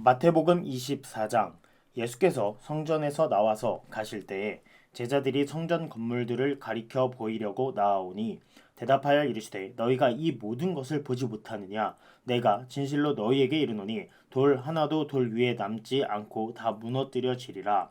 마태복음 24장. 예수께서 성전에서 나와서 가실 때에 제자들이 성전 건물들을 가리켜 보이려고 나아오니 대답하여 이르시되 너희가 이 모든 것을 보지 못하느냐? 내가 진실로 너희에게 이르노니 돌 하나도 돌 위에 남지 않고 다 무너뜨려지리라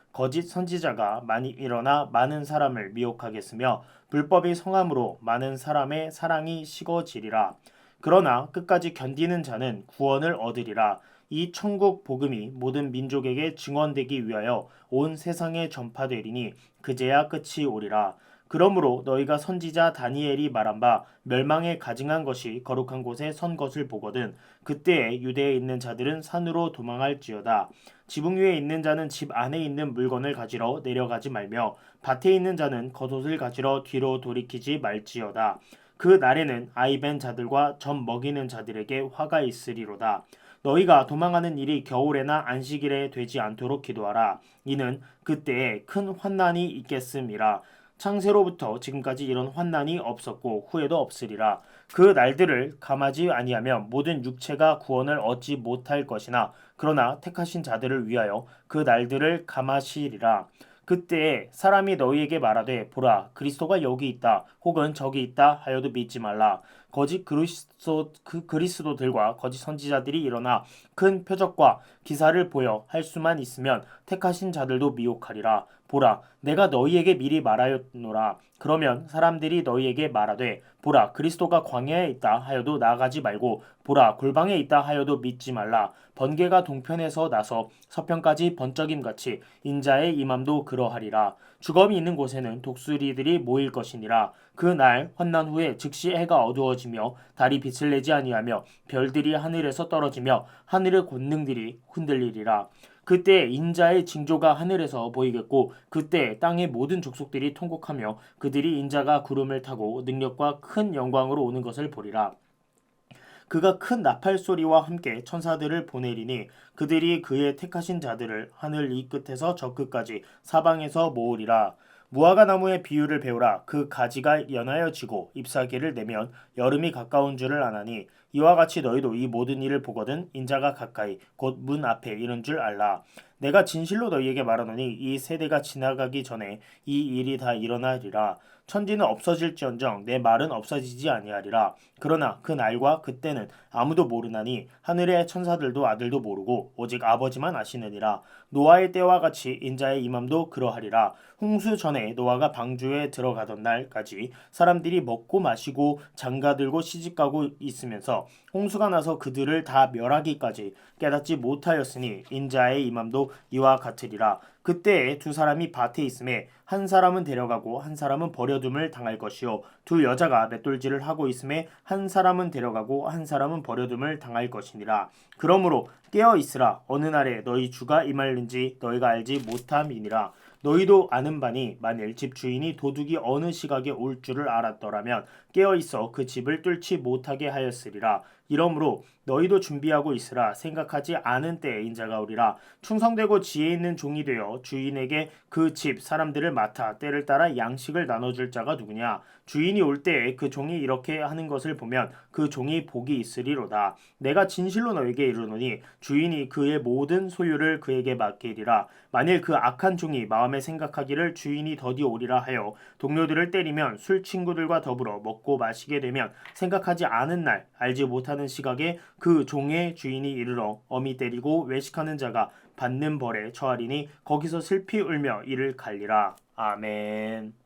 거짓 선지자가 많이 일어나 많은 사람을 미혹하겠으며 불법이 성함으로 많은 사람의 사랑이 식어지리라. 그러나 끝까지 견디는 자는 구원을 얻으리라. 이 천국 복음이 모든 민족에게 증언되기 위하여 온 세상에 전파되리니 그제야 끝이 오리라. 그러므로 너희가 선지자 다니엘이 말한 바 멸망에 가증한 것이 거룩한 곳에 선 것을 보거든 그때에 유대에 있는 자들은 산으로 도망할지어다. 지붕 위에 있는 자는 집 안에 있는 물건을 가지러 내려가지 말며 밭에 있는 자는 겉옷을 가지러 뒤로 돌이키지 말지어다. 그 날에는 아이벤 자들과 젖 먹이는 자들에게 화가 있으리로다. 너희가 도망하는 일이 겨울에나 안식일에 되지 않도록 기도하라. 이는 그때에 큰 환난이 있겠음이라 창세로부터 지금까지 이런 환난이 없었고 후에도 없으리라. 그 날들을 감하지 아니하면 모든 육체가 구원을 얻지 못할 것이나 그러나 택하신 자들을 위하여 그 날들을 감하시리라. 그때에 사람이 너희에게 말하되 보라 그리스도가 여기 있다 혹은 저기 있다 하여도 믿지 말라 거짓 그리스도 그 그리스도들과 거짓 선지자들이 일어나 큰 표적과 기사를 보여 할 수만 있으면 택하신 자들도 미혹하리라. 보라 내가 너희에게 미리 말하였노라. 그러면 사람들이 너희에게 말하되 보라 그리스도가 광야에 있다 하여도 나가지 말고 보라 골방에 있다 하여도 믿지 말라. 번개가 동편에서 나서 서편까지 번쩍임 같이 인자의 임함도 그러하리라. 주검이 있는 곳에는 독수리들이 모일 것이니라. 그 날 환난 후에 즉시 해가 어두워지 며 달이 빛을 내지 아니하며 별들이 하늘에서 떨어지며 하늘의 권능들이 흔들리리라 그때 인자의 징조가 하늘에서 보이겠고 그때 땅의 모든 족속들이 통곡하며 그들이 인자가 구름을 타고 능력과 큰 영광으로 오는 것을 보리라. 그가 큰 나팔 소리와 함께 천사들을 보내리니 그들이 그의 택하신 자들을 하늘 이 끝에서 저 끝까지 사방에서 모으리라. 무화과 나무의 비유를 배우라. 그 가지가 연하여 지고 잎사귀를 내면 여름이 가까운 줄을 아나니 이와 같이 너희도 이 모든 일을 보거든 인자가 가까이 곧 문 앞에 이른 줄 알라. 내가 진실로 너희에게 말하노니 이 세대가 지나가기 전에 이 일이 다 일어나리라. 천지는 없어질지언정 내 말은 없어지지 아니하리라. 그러나 그 날과 그때는 아무도 모르나니 하늘의 천사들도 아들도 모르고 오직 아버지만 아시느니라. 노아의 때와 같이 인자의 임함도 그러하리라. 홍수 전에 노아가 방주에 들어가던 날까지 사람들이 먹고 마시고 장가 들고 시집 가고 있으면서 홍수가 나서 그들을 다 멸하기까지 깨닫지 못하였으니 인자의 임함도 이와 같으리라. 그때에 두 사람이 밭에 있음에 한 사람은 데려가고 한 사람은 버려둠을 당할 것이요. 두 여자가 맷돌질을 하고 있음에 한 사람은 데려가고 한 사람은 버려둠을 당할 것이니라. 그러므로 깨어 있으라. 어느 날에 너희 주가 임할는지 너희가 알지 못함이니라. 너희도 아는 바니 만일 집 주인이 도둑이 어느 시각에 올 줄을 알았더라면 깨어 있어 그 집을 뚫지 못하게 하였으리라 이러므로 너희도 준비하고 있으라. 생각하지 않은 때에 인자가 오리라. 충성되고 지혜 있는 종이 되어 주인에게 그 집 사람들을 맡아 때를 따라 양식을 나눠줄 자가 누구냐? 주인이 올 때에 그 종이 이렇게 하는 것을 보면 그 종이 복이 있으리로다. 내가 진실로 너에게 이르노니 주인이 그의 모든 소유를 그에게 맡기리라. 만일 그 악한 종이 마음에 생각하기를 주인이 더디 오리라 하여 동료들을 때리면 술 친구들과 더불어 먹고 마시게 되면 생각하지 않은 날 알지 못 하는 시각에 그 종의 주인이 이르러 어미 때리고 외식하는 자가 받는 벌에 처하리니 거기서 슬피 울며 이를 갈리라. 아멘.